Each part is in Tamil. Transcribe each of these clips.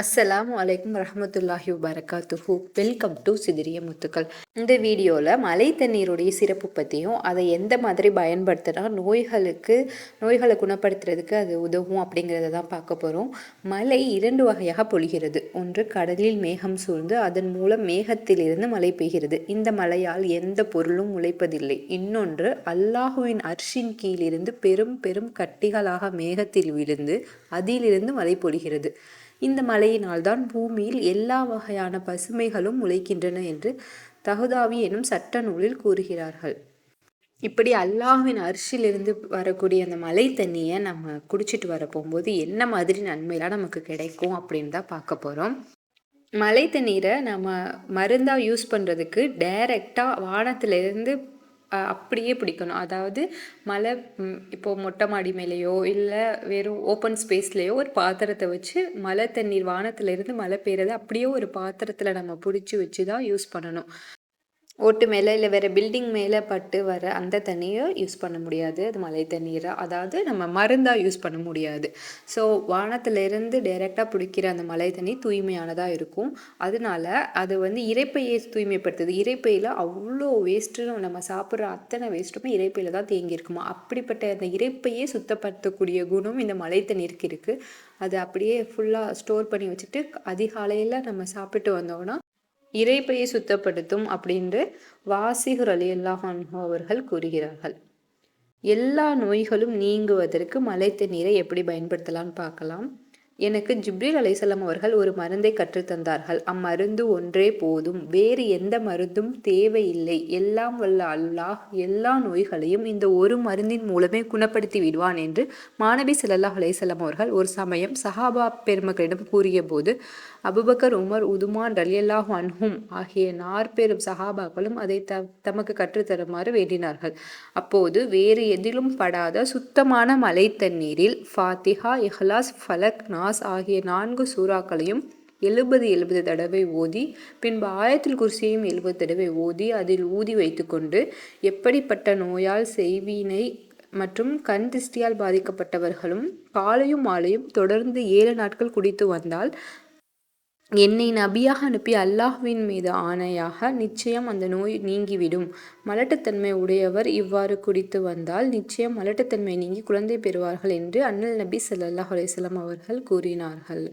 அஸ்ஸலாமு அலைக்கும் ரஹமத்துல்லாஹி வபரகாத்துஹு வெல்கம் டு சிதிரிய முத்துக்கள் இந்த வீடியோவில் மழை தண்ணீருடைய சிறப்பு பற்றியும் அதை எந்த மாதிரி பயன்படுத்தினா நோய்களுக்கு நோய்களை குணப்படுத்துறதுக்கு அது உதவும் அப்படிங்கிறத தான் பார்க்க போகிறோம் மழை இரண்டு வகையாக பொழிகிறது. ஒன்று கடலில் மேகம் சூழ்ந்து அதன் மூலம் மேகத்திலிருந்து மழை பெய்கிறது. இந்த மழையால் எந்த பொருளும் உழைப்பதில்லை இன்னொன்று அல்லாஹுவின் அர்ஷின் கீழிருந்து பெரும் பெரும் கட்டிகளாக மேகத்தில் விழுந்து அதிலிருந்து மழை பொழிகிறது. இந்த மழையினால்தான் பூமியில் எல்லா வகையான பசுமைகளும் முளைக்கின்றன என்று தகுதாவி எனும் சட்ட நூலில் கூறுகிறார்கள். இப்படி அல்லாஹ்வின் அரிசியிலிருந்து வரக்கூடிய அந்த மலை தண்ணியை நம்ம குடிச்சிட்டு வர போகும்போது என்ன மாதிரி நன்மைலாம் நமக்கு கிடைக்கும் அப்படின்னு தான் பார்க்க போகிறோம் மலை தண்ணீரை நம்ம மருந்தாக யூஸ் பண்ணுறதுக்கு டைரெக்டாக வானத்துலேருந்து அப்படியே பிடிக்கணும். அதாவது மழை இப்போது மொட்டை மாடி மேலேயோ இல்லை வெறும் ஓப்பன் ஸ்பேஸ்லேயோ ஒரு பாத்திரத்தை வச்சு மழை தண்ணீர் வானத்துலேருந்து மழை பெய்கிறத அப்படியே ஒரு பாத்திரத்தில் நம்ம பிடிச்சி வச்சு தான் யூஸ் பண்ணணும். ஓட்டு மேலே இல்லை வேறு பில்டிங் மேலே பட்டு வர அந்த தண்ணியை யூஸ் பண்ண முடியாது. அது மழை தண்ணீரை? அதாவது நம்ம மருந்தாக யூஸ் பண்ண முடியாது. ஸோ வானத்திலிருந்து டைரெக்டாக பிடிக்கிற அந்த மழை தண்ணி தூய்மையானதாக இருக்கும். அதனால அது வந்து இறைப்பையை தூய்மைப்படுத்துது. இறைப்பையில் அவ்வளோ வேஸ்ட்டு நம்ம சாப்பிட்ற அத்தனை வேஸ்ட்டுமே இறைப்பையில் தான் தேங்கியிருக்குமா அப்படிப்பட்ட அந்த இறைப்பையே சுத்தப்படுத்தக்கூடிய குணம் இந்த மழை தண்ணீருக்கு இருக்குது அது அப்படியே ஃபுல்லாக ஸ்டோர் பண்ணி வச்சுட்டு அதிகாலையில் நம்ம சாப்பிட்டு வந்தோம்னா இறைப்பையை சுத்தப்படுத்தும் அப்படின்று வாசிகர் அலி அல்லாஹ் அவர்கள் கூறுகிறார்கள். எல்லா நோய்களும் நீங்குவதற்கு மழை தண்ணீரை எப்படி பயன்படுத்தலாம்னு பார்க்கலாம். எனக்கு ஜிப்ரீல் அலைசலம் அவர்கள் ஒரு மருந்தை கற்றுத்தந்தார்கள். அம்மருந்து ஒன்றே போதும். வேறு எந்த மருந்தும் தேவையில்லை. எல்லாம் வல்ல அல்லாஹ் எல்லா நோய்களையும் இந்த ஒரு மருந்தின் மூலமே குணப்படுத்தி விடுவான் என்று மாணவி சல்லாஹ் அலைசலம் அவர்கள் ஒரு சமயம் சஹாபா பெருமக்களிடம் கூறிய போது அபுபக்கர் உமர் உதுமான் ரலியல்லாஹ் அன்ஹும் ஆகிய நாற்பெரும் சஹாபாக்களும் அதை த தமக்கு கற்றுத்தருமாறு வேண்டினார்கள். அப்போது வேறு எதிலும் படாத சுத்தமான மலை தண்ணீரில் ஃபாத்திஹா இஹ்லாஸ் ஃபலக் நாஸ் ஆகிய நான்கு சூறாக்களையும் எழுபது எழுபது தடவை ஓதி பின்பு ஆயத்தில் குர்சியையும் எழுபது தடவை ஓதி அதில் ஊதி வைத்துக்கொண்டு எப்படிப்பட்ட நோயால் செய்வினை மற்றும் கண் திருஷ்டியால் பாதிக்கப்பட்டவர்களும் காலையும் மாலையும் தொடர்ந்து ஏழு நாட்கள் குடித்து வந்தால் என்னை நபியாக அனுப்பி அல்லாஹ்வின் மீது ஆணையாக நிச்சயம் அந்த நோய் நீங்கிவிடும். மலட்டுத்தன்மை உடையவர் இவ்வாறு குடித்து வந்தால் நிச்சயம் மலட்டுத்தன்மை நீங்கி குழந்தை பெறுவார்கள் என்று அண்ணல் நபி சல்லாஹ் அலையம் அவர்கள் கூறினார்கள்.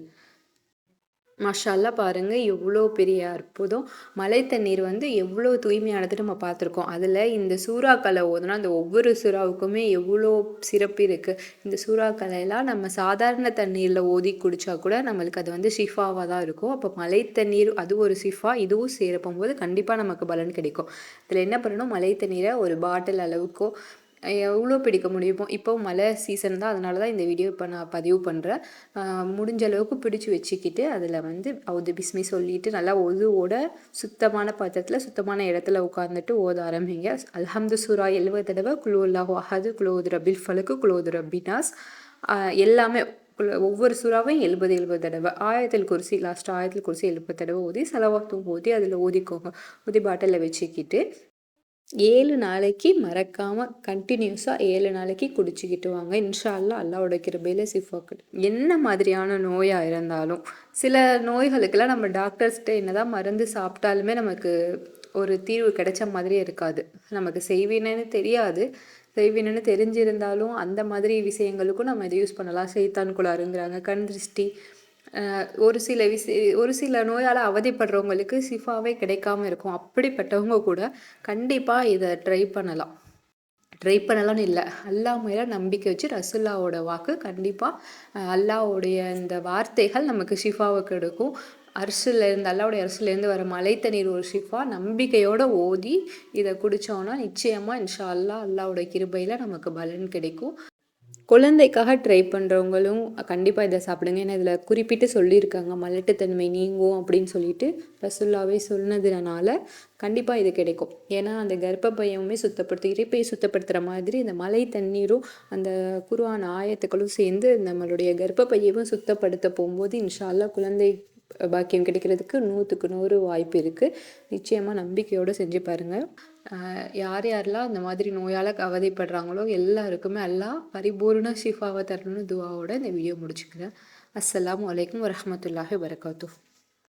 மஷாலா பாருங்கள் எவ்வளோ பெரிய அற்புதம். மழை தண்ணீர் வந்து எவ்வளோ தூய்மையானது நம்ம பார்த்துருக்கோம். அதில் இந்த சூறாக்களை ஓதுனா அந்த ஒவ்வொரு சூறாவுக்குமே எவ்வளோ சிறப்பு இருக்குது இந்த சூறாக்கலையெல்லாம் நம்ம சாதாரண தண்ணீரில் ஓதி குடித்தா கூட நம்மளுக்கு அது வந்து ஷிஃபாவாக தான் இருக்கும். அப்போ மழை தண்ணீர் அது ஒரு ஷிஃபா இதுவும் சேரப்போம் போது கண்டிப்பாக நமக்கு பலன் கிடைக்கும். இதில் என்ன பண்ணணும்? மழை தண்ணீரை ஒரு பாட்டில் அளவுக்கோ எவ்வளோ பிடிக்க முடியுமோ? இப்போ மழை சீசன் தான். அதனால தான் இந்த வீடியோ இப்போ நான் பதிவு பண்ணுறேன் முடிஞ்ச அளவுக்கு பிடிச்சி வச்சுக்கிட்டு அதில் வந்து அவுது பிஸ்மி சொல்லிட்டு நல்லா ஒதுவோட சுத்தமான பாத்திரத்தில் சுத்தமான இடத்துல உட்காந்துட்டு ஓத ஆரம்பிங்க. அல்ஹம்து சூரா எழுபது தடவை குழுவுல்லாஹோ அஹது குலோது ரபில் ஃபலுக்கு குலோது ரபினாஸ் எல்லாமே ஒவ்வொரு சூறாவையும் எழுபது எழுபது தடவை. ஆயிரத்தில் குருசி லாஸ்ட் ஆயத்தில் குருசி எழுபது தடவை ஊதி செலவாத்தும் ஊதி அதில் ஊதிக்கோங்க ஊதி பாட்டிலில் வச்சுக்கிட்டு ஏழு நாளைக்கு மறக்காமல் கண்டினியூஸாக ஏழு நாளைக்கு குடிச்சிக்கிட்டு வாங்க. இன்ஷால்லா அல்லாவோட கிருபையில் சிஃபாக்கு என்ன மாதிரியான நோயாக இருந்தாலும் சில நோய்களுக்கெல்லாம் நம்ம டாக்டர்ஸ்கிட்ட என்னதான் மருந்து சாப்பிட்டாலுமே நமக்கு ஒரு தீர்வு கிடைச்ச மாதிரியே இருக்காது. நமக்கு செய்வினன்னு தெரியாது. செய்வினன்னு தெரிஞ்சிருந்தாலும் அந்த மாதிரி விஷயங்களுக்கும் நம்ம இதை யூஸ் பண்ணலாம். செய்தான் குளாருங்கிறாங்க கண் திருஷ்டி ஒரு சில விசி ஒரு சில நோயால் அவதிப்படுறவங்களுக்கு சிஃபாவே கிடைக்காம இருக்கும். அப்படிப்பட்டவங்க கூட கண்டிப்பாக இதை ட்ரை பண்ணலாம். ட்ரை பண்ணலாம்னு இல்லை. அல்லா மேலே நம்பிக்கை வச்சு ரசுல்லாவோட வாக்கு கண்டிப்பாக அல்லாவுடைய இந்த வார்த்தைகள் நமக்கு ஷிஃபாவை கிடைக்கும். அரசுலேருந்து அல்லாவுடைய அரசுலேருந்து வர மலை தண்ணீர் ஒரு ஷிஃபா நம்பிக்கையோடு ஓதி இதை குடித்தோன்னா நிச்சயமாக இன்ஷா அல்லா அல்லாவுடைய கிருபையில் நமக்கு பலன் கிடைக்கும். குழந்தைக்காக ட்ரை பண்ணுறவங்களும் கண்டிப்பாக இதை சாப்பிடுங்க. ஏன்னா இதில் குறிப்பிட்டு சொல்லியிருக்காங்க. மலட்டுத்தன்மை நீங்கும் அப்படின்னு சொல்லிட்டு ரசுல்லாவே சொன்னதுனால கண்டிப்பாக இது கிடைக்கும். ஏன்னா அந்த கர்ப்பப்பையவுமே சுத்தப்படுத்தி இறைப்பையை சுத்தப்படுத்துகிற மாதிரி இந்த மலை தண்ணீரும் அந்த குருவான ஆயத்துக்களும் சேர்ந்து நம்மளுடைய கர்ப்பப்பையவும் சுத்தப்படுத்த போகும்போது இன்ஷால்லா குழந்தை பாக்கியம் கிடைக்கிறதுக்கு நூற்றுக்கு நூறு வாய்ப்பு இருக்குது நிச்சயமாக நம்பிக்கையோடு செஞ்சு பாருங்கள் யார் யாரெல்லாம் அந்த மாதிரி நோயால் அவதிப்படுறாங்களோ எல்லாருக்குமே எல்லாம் பரிபூர்ண ஷிஃபாவை தரணும்னு துவாவோட இந்த வீடியோ முடிச்சுக்கிறேன். அஸ்லாம் வலைக்கம் வரமத்துல்லாஹி வரகாத்தூ